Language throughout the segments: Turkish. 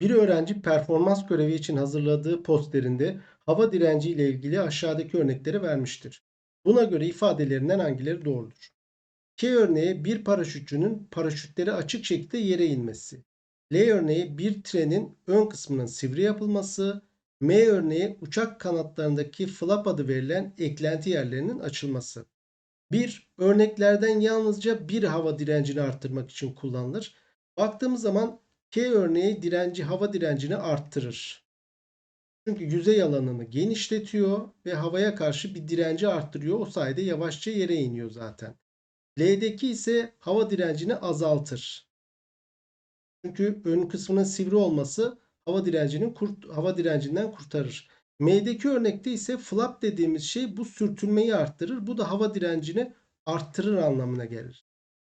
Bir öğrenci performans görevi için hazırladığı posterinde hava direnci ile ilgili aşağıdaki örnekleri vermiştir. Buna göre ifadelerinden hangileri doğrudur? K örneği bir paraşütçünün paraşütleri açık şekilde yere inmesi. L örneği bir trenin ön kısmının sivri yapılması. M örneği uçak kanatlarındaki flap adı verilen eklenti yerlerinin açılması. Bir örneklerden yalnızca bir hava direncini arttırmak için kullanılır. Baktığımız zaman K örneği direnci hava direncini arttırır. Çünkü yüzey alanını genişletiyor ve havaya karşı bir direnci arttırıyor. O sayede yavaşça yere iniyor zaten. L'deki ise hava direncini azaltır. Çünkü ön kısmının sivri olması hava direncinin kurt, hava direncinden kurtarır. M'deki örnekte ise flap dediğimiz şey bu sürtünmeyi arttırır. Bu da hava direncini arttırır anlamına gelir.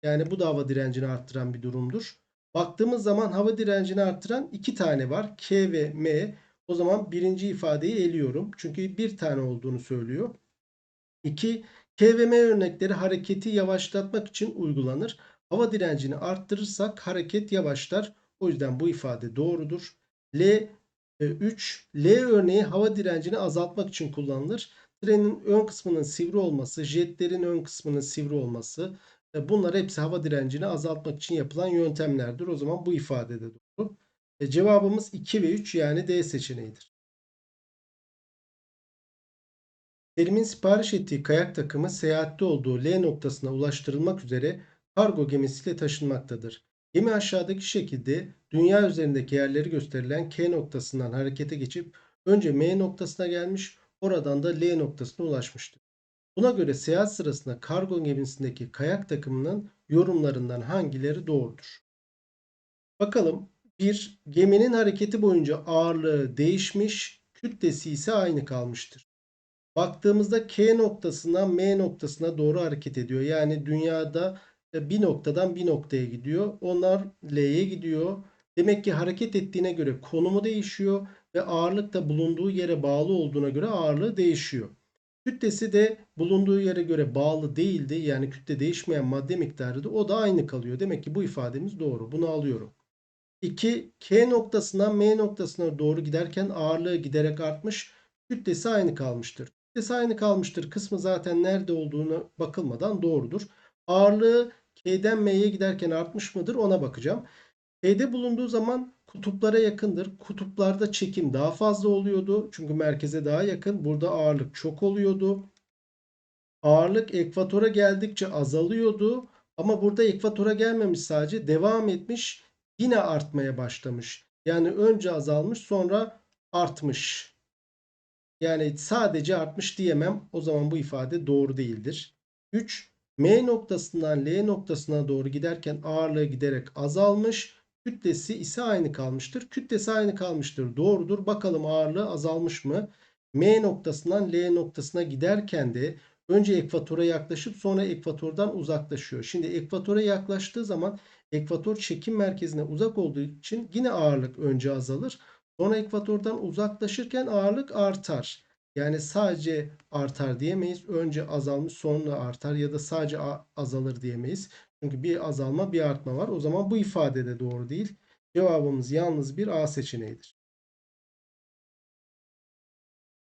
Yani bu da hava direncini arttıran bir durumdur. Baktığımız zaman hava direncini arttıran iki tane var. K ve M. O zaman birinci ifadeyi eliyorum. Çünkü bir tane olduğunu söylüyor. 2. K ve M örnekleri hareketi yavaşlatmak için uygulanır. Hava direncini arttırırsak hareket yavaşlar. O yüzden bu ifade doğrudur. L 3. L örneği hava direncini azaltmak için kullanılır. Trenin ön kısmının sivri olması, jetlerin ön kısmının sivri olması e, bunlar hepsi hava direncini azaltmak için yapılan yöntemlerdir. O zaman bu ifade de doğru. E, cevabımız 2 ve 3 yani D seçeneğidir. Selim'in sipariş ettiği kayak takımı seyahatte olduğu L noktasına ulaştırılmak üzere kargo gemisiyle taşınmaktadır. Gemi aşağıdaki şekilde dünya üzerindeki yerleri gösterilen K noktasından harekete geçip önce M noktasına gelmiş, oradan da L noktasına ulaşmıştır. Buna göre seyahat sırasında kargo gemisindeki kayak takımının yorumlarından hangileri doğrudur? Bakalım. 1. Geminin hareketi boyunca ağırlığı değişmiş, kütlesi ise aynı kalmıştır. Baktığımızda K noktasından M noktasına doğru hareket ediyor. Yani dünyada bir noktadan bir noktaya gidiyor. Onlar L'ye gidiyor. Demek ki hareket ettiğine göre konumu değişiyor ve ağırlık da bulunduğu yere bağlı olduğuna göre ağırlığı değişiyor. Kütlesi de bulunduğu yere göre bağlı değildi. Yani kütle değişmeyen madde miktarı da o da aynı kalıyor. Demek ki bu ifademiz doğru. Bunu alıyorum. 2. K noktasından M noktasına doğru giderken ağırlığı giderek artmış. Kütlesi aynı kalmıştır. Kütlesi aynı kalmıştır. Kısmı zaten nerede olduğunu bakılmadan doğrudur. Ağırlığı K'den M'ye giderken artmış mıdır ona bakacağım. K'de bulunduğu zaman kutuplara yakındır. Kutuplarda çekim daha fazla oluyordu. Çünkü merkeze daha yakın. Burada ağırlık çok oluyordu. Ağırlık ekvatora geldikçe azalıyordu. Ama burada ekvatora gelmemiş sadece devam etmiş. Yine artmaya başlamış. Yani önce azalmış sonra artmış. Yani sadece artmış diyemem. O zaman bu ifade doğru değildir. 3. M noktasından L noktasına doğru giderken ağırlığı giderek azalmış. Kütlesi ise aynı kalmıştır. Kütlesi aynı kalmıştır. Doğrudur. Bakalım ağırlığı azalmış mı? M noktasından L noktasına giderken de önce ekvatora yaklaşıp sonra ekvatordan uzaklaşıyor. Şimdi ekvatora yaklaştığı zaman ekvator çekim merkezine uzak olduğu için yine ağırlık önce azalır. Sonra ekvatordan uzaklaşırken ağırlık artar. Yani sadece artar diyemeyiz. Önce azalmış sonra artar ya da sadece azalır diyemeyiz. Çünkü bir azalma bir artma var. O zaman bu ifade de doğru değil. Cevabımız yalnız bir A seçeneğidir.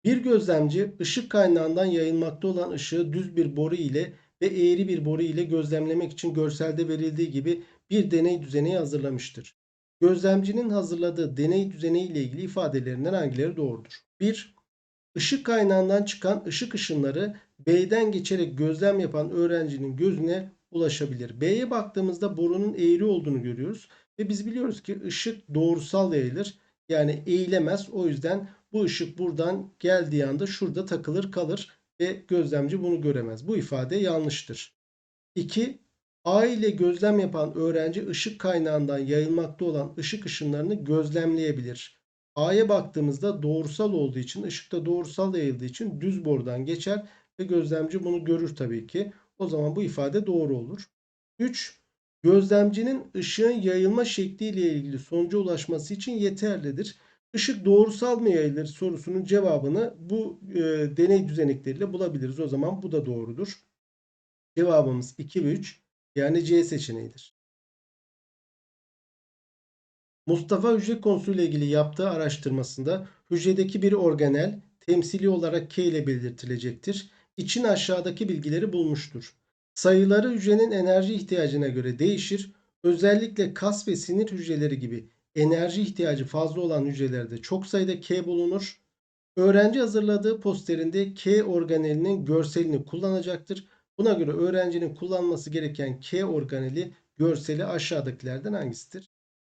Bir gözlemci ışık kaynağından yayılmakta olan ışığı düz bir boru ile ve eğri bir boru ile gözlemlemek için görselde verildiği gibi bir deney düzeneği hazırlamıştır. Gözlemcinin hazırladığı deney düzeneği ile ilgili ifadelerinden hangileri doğrudur? 1. Işık kaynağından çıkan ışık ışınları B'den geçerek gözlem yapan öğrencinin gözüne ulaşabilir. B'ye baktığımızda borunun eğri olduğunu görüyoruz. Ve biz biliyoruz ki ışık doğrusal yayılır. Yani eğilemez. O yüzden bu ışık buradan geldiği anda şurada takılır kalır ve gözlemci bunu göremez. Bu ifade yanlıştır. 2. A ile gözlem yapan öğrenci ışık kaynağından yayılmakta olan ışık ışınlarını gözlemleyebilir. A'ya baktığımızda doğrusal olduğu için, ışıkta doğrusal yayıldığı için düz borudan geçer ve gözlemci bunu görür tabii ki. O zaman bu ifade doğru olur. 3. Gözlemcinin ışığın yayılma şekliyle ilgili sonuca ulaşması için yeterlidir. Işık doğrusal mı yayılır sorusunun cevabını bu e, deney düzenekleriyle bulabiliriz. O zaman bu da doğrudur. Cevabımız 2 ve 3 yani C seçeneğidir. Mustafa hücre konusuyla ilgili yaptığı araştırmasında hücredeki bir organel temsili olarak K ile belirtilecektir. İçin aşağıdaki bilgileri bulmuştur. Sayıları hücrenin enerji ihtiyacına göre değişir. Özellikle kas ve sinir hücreleri gibi enerji ihtiyacı fazla olan hücrelerde çok sayıda K bulunur. Öğrenci hazırladığı posterinde K organelinin görselini kullanacaktır. Buna göre öğrencinin kullanması gereken K organeli görseli aşağıdakilerden hangisidir?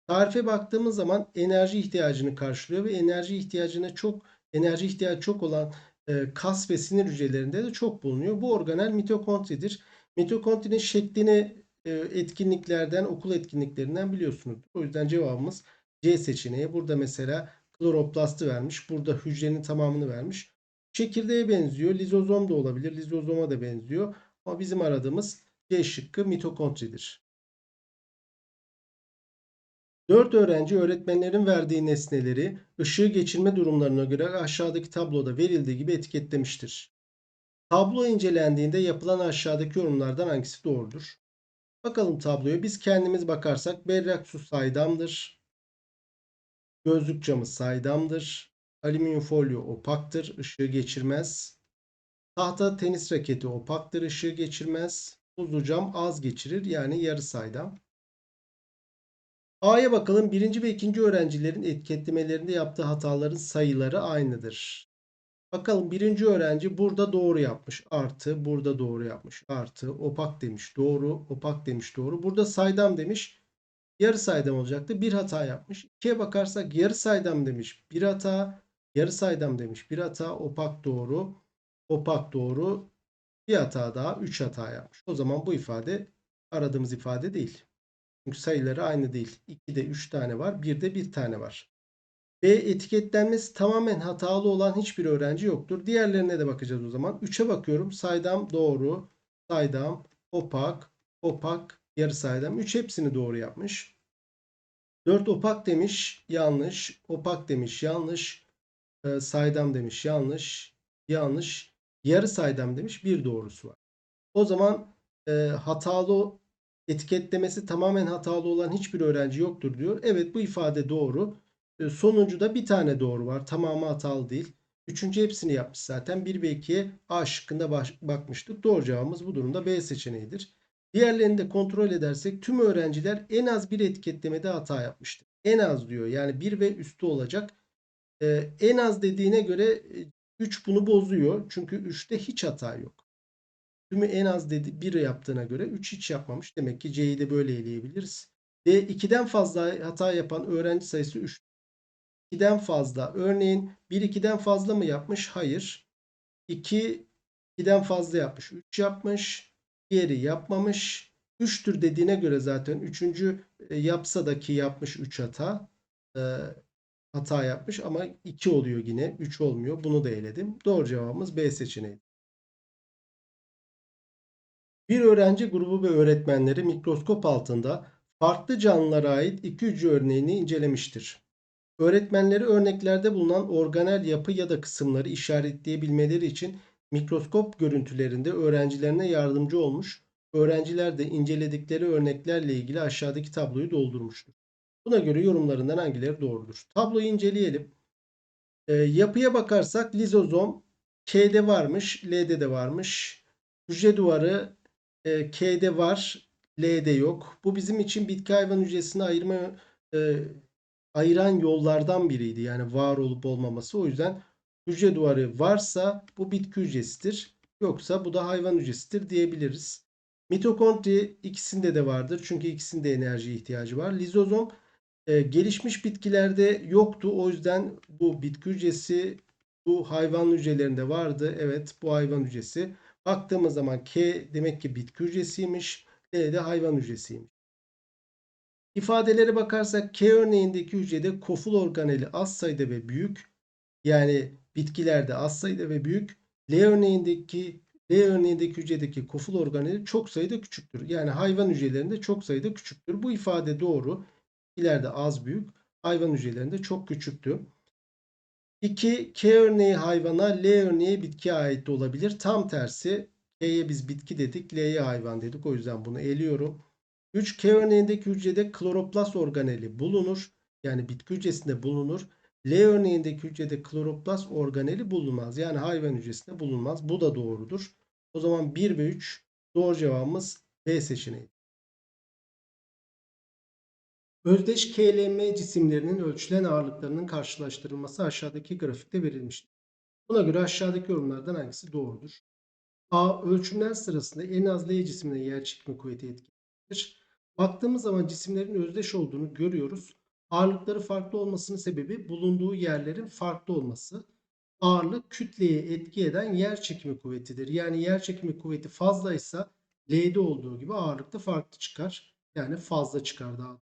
Tarife baktığımız zaman enerji ihtiyacını karşılıyor ve enerji ihtiyacına çok enerji ihtiyacı çok olan e, kas ve sinir hücrelerinde de çok bulunuyor. Bu organel mitokondridir. Mitokondrinin şeklini e, etkinliklerden, okul etkinliklerinden biliyorsunuz. O yüzden cevabımız C seçeneği. Burada mesela kloroplastı vermiş. Burada hücrenin tamamını vermiş. Çekirdeğe benziyor. Lizozom da olabilir. Lizozoma da benziyor. Ama bizim aradığımız C şıkkı mitokondridir. 4 öğrenci öğretmenlerin verdiği nesneleri ışığı geçirme durumlarına göre aşağıdaki tabloda verildiği gibi etiketlemiştir. Tablo incelendiğinde yapılan aşağıdaki yorumlardan hangisi doğrudur? Bakalım tabloya. Biz kendimiz bakarsak berrak su saydamdır. Gözlük camı saydamdır. Alüminyum folyo opaktır, ışığı geçirmez. Tahta tenis raketi opaktır, ışığı geçirmez. Buzlu cam az geçirir yani yarı saydam. A'ya bakalım. Birinci ve ikinci öğrencilerin etiketlemelerinde yaptığı hataların sayıları aynıdır. Bakalım birinci öğrenci burada doğru yapmış. Artı burada doğru yapmış. Artı opak demiş. Doğru. Opak demiş. Doğru. Burada saydam demiş. Yarı saydam olacaktı. Bir hata yapmış. İkiye bakarsak yarı saydam demiş. Bir hata. Yarı saydam demiş. Bir hata. Opak doğru. Opak doğru. Bir hata daha. Üç hata yapmış. O zaman bu ifade aradığımız ifade değil. Çünkü sayıları aynı değil. 2'de 3 tane var. 1'de 1 tane var. B etiketlenmesi tamamen hatalı olan hiçbir öğrenci yoktur. Diğerlerine de bakacağız o zaman. 3'e bakıyorum. Saydam doğru. Saydam opak. Opak yarı saydam. 3 hepsini doğru yapmış. 4 opak demiş. Yanlış. Opak demiş. Yanlış. E, saydam demiş. Yanlış. Yanlış. Yarı saydam demiş. Bir doğrusu var. O zaman e, hatalı etiketlemesi tamamen hatalı olan hiçbir öğrenci yoktur diyor. Evet bu ifade doğru. E, sonuncuda bir tane doğru var. Tamamı hatalı değil. Üçüncü hepsini yapmış zaten. 1 ve 2'ye A şıkkında bakmıştık. Doğru cevabımız bu durumda B seçeneğidir. Diğerlerini de kontrol edersek tüm öğrenciler en az bir etiketlemede hata yapmıştır. En az diyor. Yani 1 ve üstü olacak. Ee, en az dediğine göre 3 e, bunu bozuyor. Çünkü 3'te hiç hata yok. Tümü en az dedi 1 yaptığına göre 3 hiç yapmamış. Demek ki C'yi de böyle eleyebiliriz. D 2'den fazla hata yapan öğrenci sayısı 3. 2'den fazla. Örneğin 1 2'den fazla mı yapmış? Hayır. 2 2'den fazla yapmış. 3 yapmış. Diğeri yapmamış. 3'tür dediğine göre zaten 3. E, yapsa da ki yapmış 3 hata. E, hata yapmış ama 2 oluyor yine. 3 olmuyor. Bunu da eledim. Doğru cevabımız B seçeneği. Bir öğrenci grubu ve öğretmenleri mikroskop altında farklı canlılara ait iki hücre örneğini incelemiştir. Öğretmenleri örneklerde bulunan organel yapı ya da kısımları işaretleyebilmeleri için mikroskop görüntülerinde öğrencilerine yardımcı olmuş, öğrenciler de inceledikleri örneklerle ilgili aşağıdaki tabloyu doldurmuştur. Buna göre yorumlarından hangileri doğrudur? Tabloyu inceleyelim. E, yapıya bakarsak lizozom K'de varmış, L'de de varmış. Hücre duvarı e, K'de var, L'de yok. Bu bizim için bitki hayvan hücresini ayırma e, ayıran yollardan biriydi. Yani var olup olmaması. O yüzden hücre duvarı varsa bu bitki hücresidir. Yoksa bu da hayvan hücresidir diyebiliriz. Mitokondri ikisinde de vardır. Çünkü ikisinde enerji ihtiyacı var. Lizozom e, gelişmiş bitkilerde yoktu. O yüzden bu bitki hücresi bu hayvan hücrelerinde vardı. Evet bu hayvan hücresi. Baktığımız zaman K demek ki bitki hücresiymiş. L de hayvan hücresiymiş. İfadelere bakarsak K örneğindeki hücrede koful organeli az sayıda ve büyük. Yani bitkilerde az sayıda ve büyük. L örneğindeki L örneğindeki hücredeki koful organeli çok sayıda küçüktür. Yani hayvan hücrelerinde çok sayıda küçüktür. Bu ifade doğru. Bitkilerde az büyük, hayvan hücrelerinde çok küçüktür. 2. K örneği hayvana, L örneği bitkiye ait de olabilir. Tam tersi K'ye biz bitki dedik, L'ye hayvan dedik. O yüzden bunu eliyorum. 3. K örneğindeki hücrede kloroplast organeli bulunur. Yani bitki hücresinde bulunur. L örneğindeki hücrede kloroplast organeli bulunmaz. Yani hayvan hücresinde bulunmaz. Bu da doğrudur. O zaman 1 ve 3 doğru cevabımız B seçeneği. Özdeş KLM cisimlerinin ölçülen ağırlıklarının karşılaştırılması aşağıdaki grafikte verilmiştir. Buna göre aşağıdaki yorumlardan hangisi doğrudur? A. Ölçümler sırasında en az L cisimine yer çekimi kuvveti etkilidir. Baktığımız zaman cisimlerin özdeş olduğunu görüyoruz. Ağırlıkları farklı olmasının sebebi bulunduğu yerlerin farklı olması. Ağırlık kütleye etki eden yer çekimi kuvvetidir. Yani yer çekimi kuvveti fazlaysa L'de olduğu gibi ağırlık da farklı çıkar. Yani fazla çıkar daha.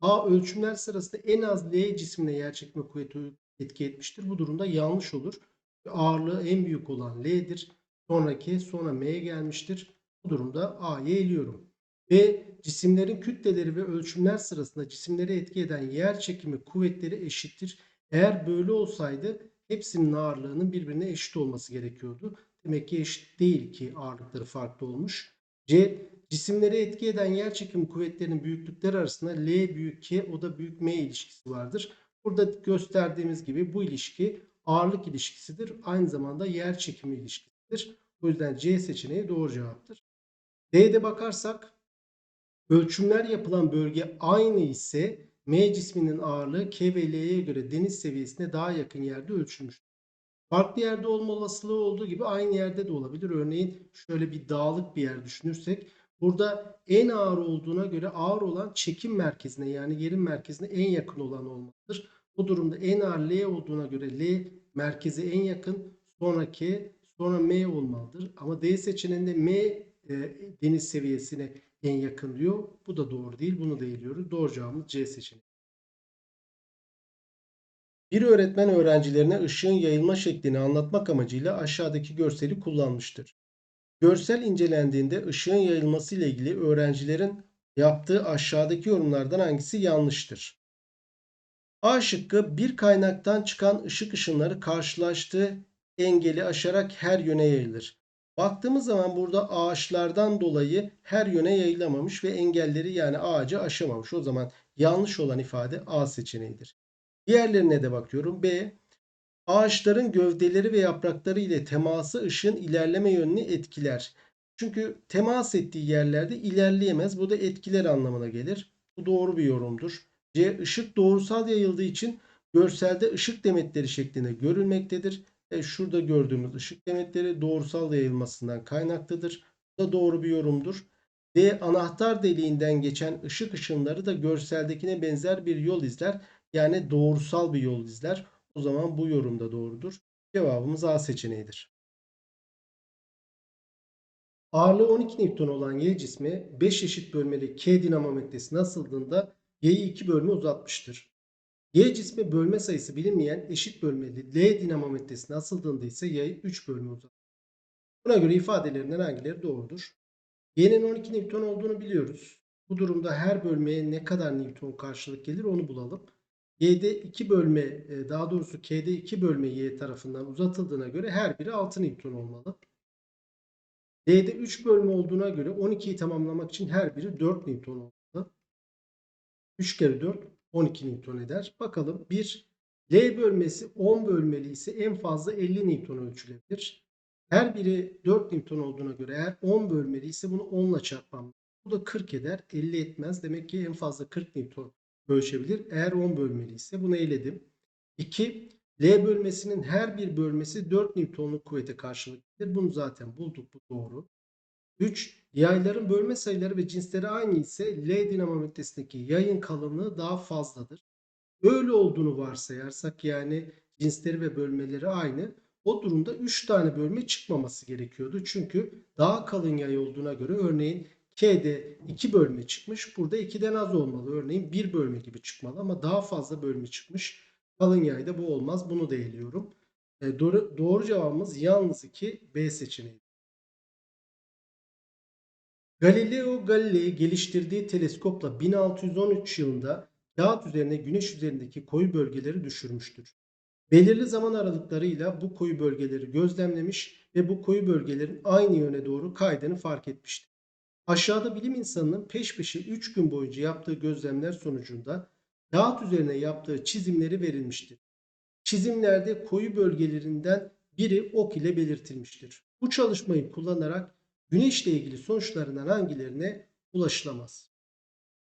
A ölçümler sırasında en az L cismine yer çekimi kuvveti etki etmiştir. Bu durumda yanlış olur. Ağırlığı en büyük olan L'dir. Sonraki sonra M gelmiştir. Bu durumda A'yı eliyorum. B. Cisimlerin kütleleri ve ölçümler sırasında cisimleri etki eden yer çekimi kuvvetleri eşittir. Eğer böyle olsaydı hepsinin ağırlığının birbirine eşit olması gerekiyordu. Demek ki eşit değil ki ağırlıkları farklı olmuş. C. Cisimleri etki eden yer çekimi kuvvetlerinin büyüklükleri arasında L büyük K o da büyük M ilişkisi vardır. Burada gösterdiğimiz gibi bu ilişki ağırlık ilişkisidir. Aynı zamanda yer çekimi ilişkisidir. O yüzden C seçeneği doğru cevaptır. D'de bakarsak ölçümler yapılan bölge aynı ise M cisminin ağırlığı K ve L'ye göre deniz seviyesine daha yakın yerde ölçülmüştür. Farklı yerde olma olasılığı olduğu gibi aynı yerde de olabilir. Örneğin şöyle bir dağlık bir yer düşünürsek burada en ağır olduğuna göre ağır olan çekim merkezine yani yerin merkezine en yakın olan olmalıdır. Bu durumda en ağır L olduğuna göre L merkeze en yakın sonraki sonra M olmalıdır. Ama D seçeneğinde M e, deniz seviyesine en yakın diyor. Bu da doğru değil. Bunu da eliyoruz. Doğru cevabımız C seçeneği. Bir öğretmen öğrencilerine ışığın yayılma şeklini anlatmak amacıyla aşağıdaki görseli kullanmıştır. Görsel incelendiğinde ışığın yayılması ile ilgili öğrencilerin yaptığı aşağıdaki yorumlardan hangisi yanlıştır? A şıkkı bir kaynaktan çıkan ışık ışınları karşılaştığı engeli aşarak her yöne yayılır. Baktığımız zaman burada ağaçlardan dolayı her yöne yayılamamış ve engelleri yani ağacı aşamamış. O zaman yanlış olan ifade A seçeneğidir. Diğerlerine de bakıyorum. B. Ağaçların gövdeleri ve yaprakları ile teması ışığın ilerleme yönünü etkiler. Çünkü temas ettiği yerlerde ilerleyemez. Bu da etkiler anlamına gelir. Bu doğru bir yorumdur. C. Işık doğrusal yayıldığı için görselde ışık demetleri şeklinde görülmektedir. E şurada gördüğümüz ışık demetleri doğrusal yayılmasından kaynaklıdır. Bu da doğru bir yorumdur. D. Anahtar deliğinden geçen ışık ışınları da görseldekine benzer bir yol izler. Yani doğrusal bir yol izler. O zaman bu yorum da doğrudur. Cevabımız A seçeneğidir. Ağırlığı 12 Newton olan Y cismi 5 eşit bölmeli K dinamometresine asıldığında Y'yi 2 bölme uzatmıştır. Y cismi bölme sayısı bilinmeyen eşit bölmeli L dinamometresine asıldığında ise Y'yi 3 bölme uzatır. Buna göre ifadelerinden hangileri doğrudur? Y'nin 12 Newton olduğunu biliyoruz. Bu durumda her bölmeye ne kadar Newton karşılık gelir onu bulalım. Y'de 2 bölme e, daha doğrusu K'de 2 bölme Y tarafından uzatıldığına göre her biri 6 Newton olmalı. D'de 3 bölme olduğuna göre 12'yi tamamlamak için her biri 4 Newton olmalı. 3 kere 4 12 Newton eder. Bakalım bir L bölmesi 10 bölmeli ise en fazla 50 Newton ölçülebilir. Her biri 4 Newton olduğuna göre eğer 10 bölmeli ise bunu 10 ile çarpmam. Bu da 40 eder. 50 etmez. Demek ki en fazla 40 Newton ölçebilir. Eğer 10 bölmeli ise bunu eledim. 2. L bölmesinin her bir bölmesi 4 Newton'luk kuvvete karşılık gelir. Bunu zaten bulduk. Bu doğru. 3. Yayların bölme sayıları ve cinsleri aynı ise L dinamometresindeki yayın kalınlığı daha fazladır. Öyle olduğunu varsayarsak yani cinsleri ve bölmeleri aynı. O durumda 3 tane bölme çıkmaması gerekiyordu. Çünkü daha kalın yay olduğuna göre örneğin K'de 2 bölme çıkmış. Burada 2'den az olmalı. Örneğin 1 bölme gibi çıkmalı ama daha fazla bölme çıkmış. Kalın yayda bu olmaz. Bunu da eliyorum. E, doğru, doğru cevabımız yalnız 2 B seçeneği. Galileo Galilei geliştirdiği teleskopla 1613 yılında kağıt üzerine güneş üzerindeki koyu bölgeleri düşürmüştür. Belirli zaman aralıklarıyla bu koyu bölgeleri gözlemlemiş ve bu koyu bölgelerin aynı yöne doğru kaydığını fark etmiştir. Aşağıda bilim insanının peş peşe 3 gün boyunca yaptığı gözlemler sonucunda kağıt üzerine yaptığı çizimleri verilmiştir. Çizimlerde koyu bölgelerinden biri ok ile belirtilmiştir. Bu çalışmayı kullanarak güneşle ilgili sonuçlarından hangilerine ulaşılamaz?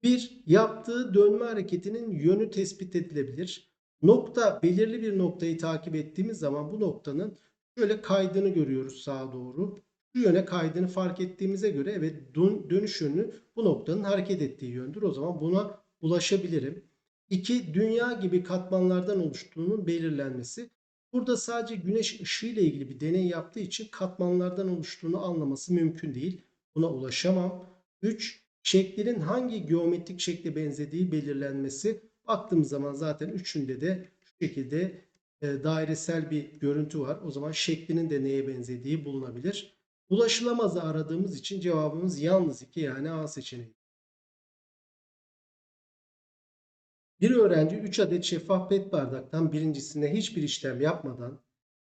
1. Yaptığı dönme hareketinin yönü tespit edilebilir. Nokta belirli bir noktayı takip ettiğimiz zaman bu noktanın şöyle kaydığını görüyoruz sağa doğru. Şu yöne kaydığını fark ettiğimize göre evet dönüş yönü bu noktanın hareket ettiği yöndür. O zaman buna ulaşabilirim. 2. Dünya gibi katmanlardan oluştuğunun belirlenmesi. Burada sadece güneş ışığı ile ilgili bir deney yaptığı için katmanlardan oluştuğunu anlaması mümkün değil. Buna ulaşamam. 3. Şeklinin hangi geometrik şekle benzediği belirlenmesi. Baktığımız zaman zaten üçünde de şu şekilde e, dairesel bir görüntü var. O zaman şeklinin de neye benzediği bulunabilir. Ulaşılamazı aradığımız için cevabımız yalnız 2 yani A seçeneği. Bir öğrenci 3 adet şeffaf pet bardaktan birincisine hiçbir işlem yapmadan,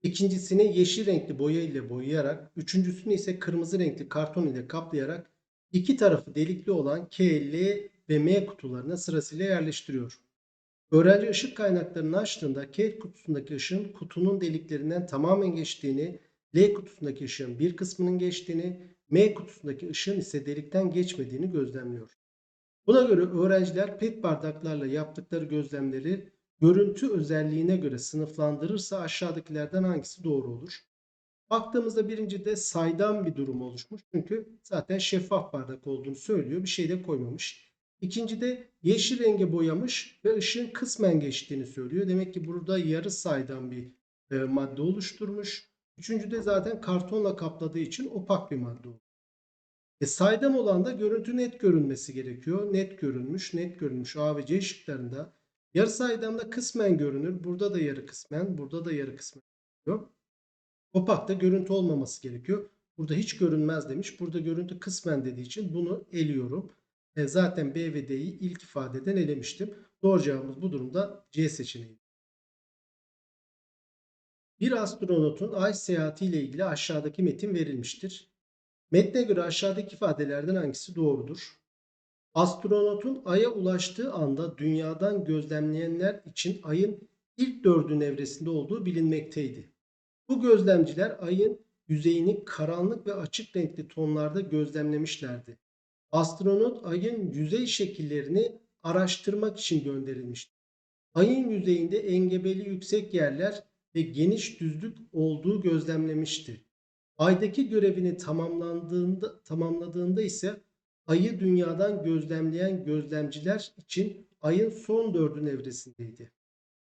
ikincisini yeşil renkli boya ile boyayarak, üçüncüsünü ise kırmızı renkli karton ile kaplayarak iki tarafı delikli olan K, L ve M kutularına sırasıyla yerleştiriyor. Öğrenci ışık kaynaklarını açtığında K kutusundaki ışığın kutunun deliklerinden tamamen geçtiğini, L kutusundaki ışığın bir kısmının geçtiğini, M kutusundaki ışığın ise delikten geçmediğini gözlemliyor. Buna göre öğrenciler pet bardaklarla yaptıkları gözlemleri görüntü özelliğine göre sınıflandırırsa aşağıdakilerden hangisi doğru olur? Baktığımızda birincide saydam bir durum oluşmuş. Çünkü zaten şeffaf bardak olduğunu söylüyor. Bir şey de koymamış. İkincide yeşil renge boyamış ve ışığın kısmen geçtiğini söylüyor. Demek ki burada yarı saydam bir e, madde oluşturmuş. Üçüncüde zaten kartonla kapladığı için opak bir madde oldu. E, saydam olan da görüntü net görünmesi gerekiyor. Net görünmüş, net görünmüş A ve C şıklarında. Yarı saydamda kısmen görünür. Burada da yarı kısmen, burada da yarı kısmen görünüyor. Opakta görüntü olmaması gerekiyor. Burada hiç görünmez demiş. Burada görüntü kısmen dediği için bunu eliyorum. E, zaten B ve D'yi ilk ifadeden elemiştim. Doğru cevabımız bu durumda C seçeneği. Bir astronotun ay seyahati ile ilgili aşağıdaki metin verilmiştir. Metne göre aşağıdaki ifadelerden hangisi doğrudur? Astronotun Ay'a ulaştığı anda dünyadan gözlemleyenler için Ay'ın ilk dördün evresinde olduğu bilinmekteydi. Bu gözlemciler Ay'ın yüzeyini karanlık ve açık renkli tonlarda gözlemlemişlerdi. Astronot Ay'ın yüzey şekillerini araştırmak için gönderilmişti. Ay'ın yüzeyinde engebeli yüksek yerler ve geniş düzlük olduğu gözlemlemişti. Ay'daki görevini tamamlandığında, tamamladığında ise Ay'ı dünyadan gözlemleyen gözlemciler için Ay'ın son dördün evresindeydi.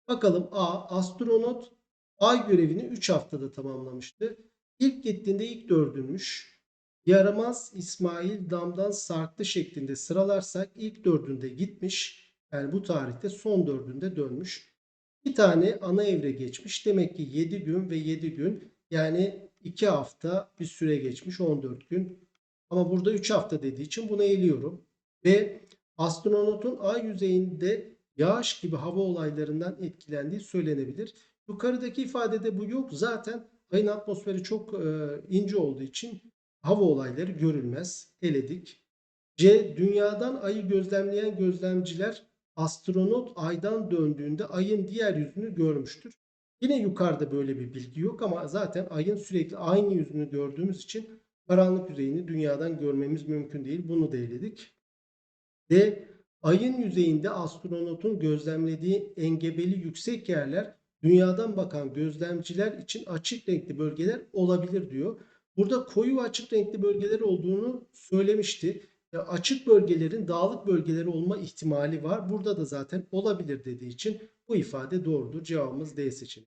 Bakalım A. Astronot Ay görevini 3 haftada tamamlamıştı. İlk gittiğinde ilk dördünmüş. Yaramaz İsmail damdan sarktı şeklinde sıralarsak ilk dördünde gitmiş. Yani bu tarihte son dördünde dönmüş. Bir tane ana evre geçmiş. Demek ki 7 gün ve 7 gün yani 2 hafta bir süre geçmiş 14 gün. Ama burada 3 hafta dediği için bunu eliyorum. Ve astronotun ay yüzeyinde yağış gibi hava olaylarından etkilendiği söylenebilir. Yukarıdaki ifadede bu yok. Zaten ayın atmosferi çok e, ince olduğu için hava olayları görülmez. Eledik. C. Dünyadan ayı gözlemleyen gözlemciler astronot aydan döndüğünde ayın diğer yüzünü görmüştür. Yine yukarıda böyle bir bilgi yok ama zaten ayın sürekli aynı yüzünü gördüğümüz için karanlık yüzeyini dünyadan görmemiz mümkün değil. Bunu da eledik. D. Ayın yüzeyinde astronotun gözlemlediği engebeli yüksek yerler dünyadan bakan gözlemciler için açık renkli bölgeler olabilir diyor. Burada koyu ve açık renkli bölgeler olduğunu söylemişti. Ya açık bölgelerin dağlık bölgeleri olma ihtimali var. Burada da zaten olabilir dediği için bu ifade doğrudur. Cevabımız D seçeneği.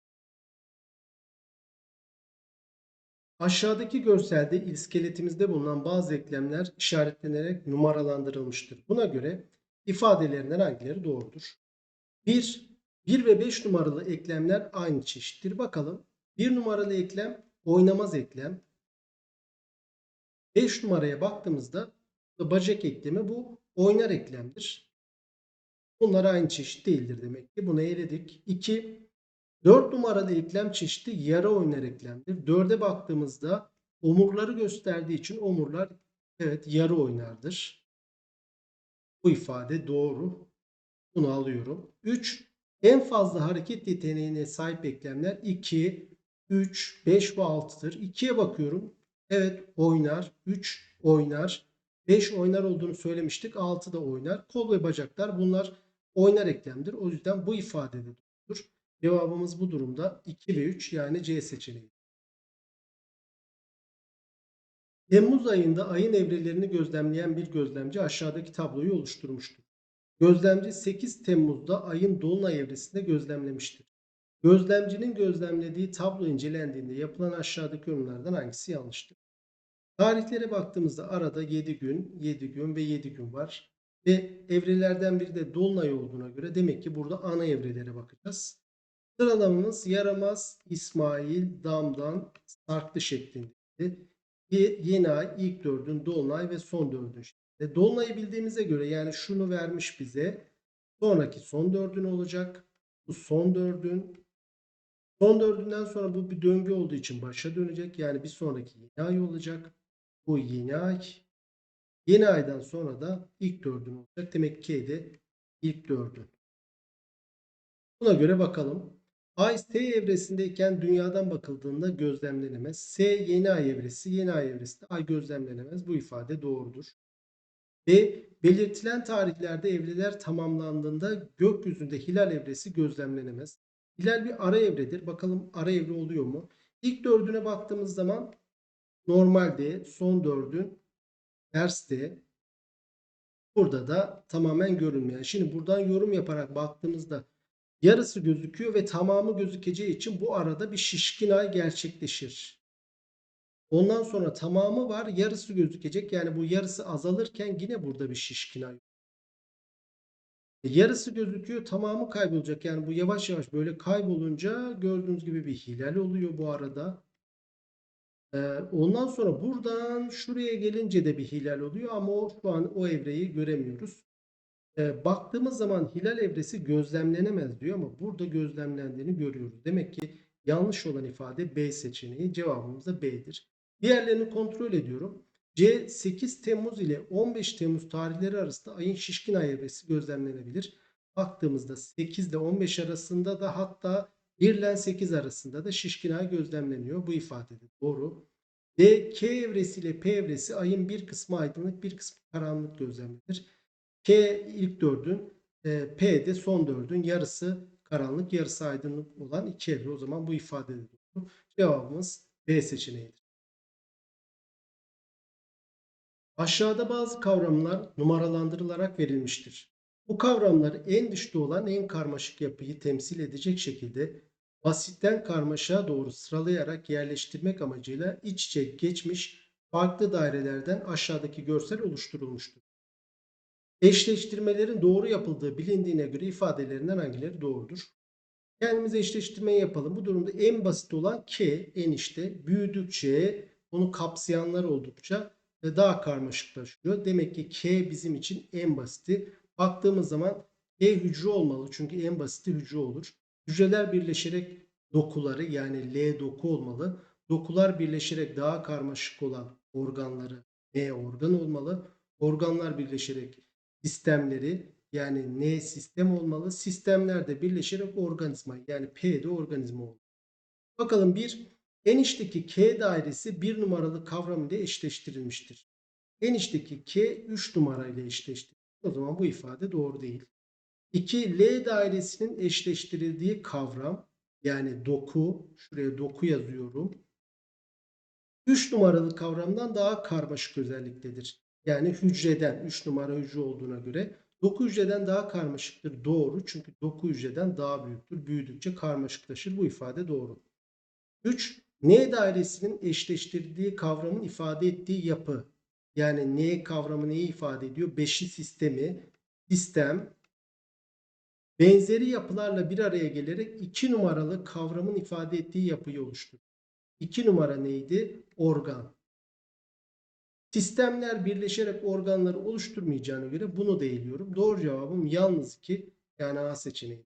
Aşağıdaki görselde iskeletimizde bulunan bazı eklemler işaretlenerek numaralandırılmıştır. Buna göre ifadelerinden hangileri doğrudur? 1. 1 ve 5 numaralı eklemler aynı çeşittir. Bakalım. 1 numaralı eklem oynamaz eklem. 5 numaraya baktığımızda bacak eklemi bu oynar eklemdir. Bunlar aynı çeşit değildir demek ki. Bunu eledik. 2. 4 numaralı eklem çeşidi yarı oynar eklemdir. 4'e baktığımızda omurları gösterdiği için omurlar evet yarı oynardır. Bu ifade doğru. Bunu alıyorum. 3. En fazla hareket yeteneğine sahip eklemler 2, 3, 5 ve 6'dır. 2'ye bakıyorum. Evet oynar. 3 oynar. 5 oynar olduğunu söylemiştik. 6 da oynar. Kol ve bacaklar bunlar oynar eklemdir. O yüzden bu ifade de doğrudur. Cevabımız bu durumda 2 ve 3 yani C seçeneği. Temmuz ayında ayın evrelerini gözlemleyen bir gözlemci aşağıdaki tabloyu oluşturmuştur. Gözlemci 8 Temmuz'da ayın dolunay evresinde gözlemlemiştir. Gözlemcinin gözlemlediği tablo incelendiğinde yapılan aşağıdaki yorumlardan hangisi yanlıştır? Tarihlere baktığımızda arada 7 gün, 7 gün ve 7 gün var. Ve evrelerden biri de dolunay olduğuna göre demek ki burada ana evrelere bakacağız. Sıralamamız yaramaz, İsmail, damdan, farklı şeklinde. Yeni ay, ilk dördün, dolunay ve son dördün şeklinde. Dolunayı bildiğimize göre yani şunu vermiş bize. Sonraki son dördün olacak. Bu son dördün. Son dördünden sonra bu bir döngü olduğu için başa dönecek. Yani bir sonraki yeni ay olacak. Bu yeni ay. Yeni aydan sonra da ilk dördün olacak. Demek ki de ilk dördün. Buna göre bakalım. Ay T evresindeyken dünyadan bakıldığında gözlemlenemez. S yeni ay evresi, yeni ay evresinde ay gözlemlenemez. Bu ifade doğrudur. B. Belirtilen tarihlerde evreler tamamlandığında gökyüzünde hilal evresi gözlemlenemez. Hilal bir ara evredir. Bakalım ara evre oluyor mu? İlk dördüne baktığımız zaman normalde son dördün terste. Burada da tamamen görünmeyen. Şimdi buradan yorum yaparak baktığımızda yarısı gözüküyor ve tamamı gözükeceği için bu arada bir şişkin ay gerçekleşir. Ondan sonra tamamı var yarısı gözükecek. Yani bu yarısı azalırken yine burada bir şişkin ay. E, yarısı gözüküyor tamamı kaybolacak. Yani bu yavaş yavaş böyle kaybolunca gördüğünüz gibi bir hilal oluyor bu arada. Ee, ondan sonra buradan şuraya gelince de bir hilal oluyor ama şu an o evreyi göremiyoruz. Ee, baktığımız zaman hilal evresi gözlemlenemez diyor ama burada gözlemlendiğini görüyoruz. Demek ki yanlış olan ifade B seçeneği cevabımız da B'dir. Diğerlerini kontrol ediyorum. C 8 Temmuz ile 15 Temmuz tarihleri arasında ayın şişkin ay evresi gözlemlenebilir. Baktığımızda 8 ile 15 arasında da hatta 1 ile 8 arasında da şişkin ay gözlemleniyor. Bu ifadede doğru. D K evresi ile P evresi ayın bir kısmı aydınlık bir kısmı karanlık gözlemlenir. K ilk dördün e, P de son dördün yarısı karanlık yarısı aydınlık olan iki evre. O zaman bu ifadede doğru. Cevabımız B seçeneğidir. Aşağıda bazı kavramlar numaralandırılarak verilmiştir. Bu kavramları en dışta olan en karmaşık yapıyı temsil edecek şekilde basitten karmaşığa doğru sıralayarak yerleştirmek amacıyla iç içe geçmiş farklı dairelerden aşağıdaki görsel oluşturulmuştur. Eşleştirmelerin doğru yapıldığı bilindiğine göre ifadelerinden hangileri doğrudur? Kendimize eşleştirme yapalım. Bu durumda en basit olan K enişte büyüdükçe onu kapsayanlar oldukça daha karmaşıklaşıyor. Demek ki K bizim için en basiti. Baktığımız zaman K hücre olmalı. Çünkü en basiti hücre olur. Hücreler birleşerek dokuları yani L doku olmalı. Dokular birleşerek daha karmaşık olan organları M organ olmalı. Organlar birleşerek sistemleri yani N sistem olmalı. Sistemler de birleşerek organizma yani P de organizma olmalı. Bakalım bir enişteki K dairesi bir numaralı kavram ile eşleştirilmiştir. Enişteki K 3 numarayla eşleştirilmiştir. O zaman bu ifade doğru değil. 2 L dairesinin eşleştirildiği kavram yani doku şuraya doku yazıyorum. 3 numaralı kavramdan daha karmaşık özelliktedir. Yani hücreden 3 numara hücre olduğuna göre doku hücreden daha karmaşıktır. Doğru. Çünkü doku hücreden daha büyüktür. Büyüdükçe karmaşıklaşır. Bu ifade doğru. 3. N dairesinin eşleştirdiği kavramın ifade ettiği yapı. Yani N kavramı neyi ifade ediyor? Beşi sistemi, sistem, benzeri yapılarla bir araya gelerek 2 numaralı kavramın ifade ettiği yapıyı oluşturur. 2 numara neydi? Organ. Sistemler birleşerek organları oluşturmayacağına göre bunu da eliyorum. Doğru cevabım yalnız ki yani A seçeneği.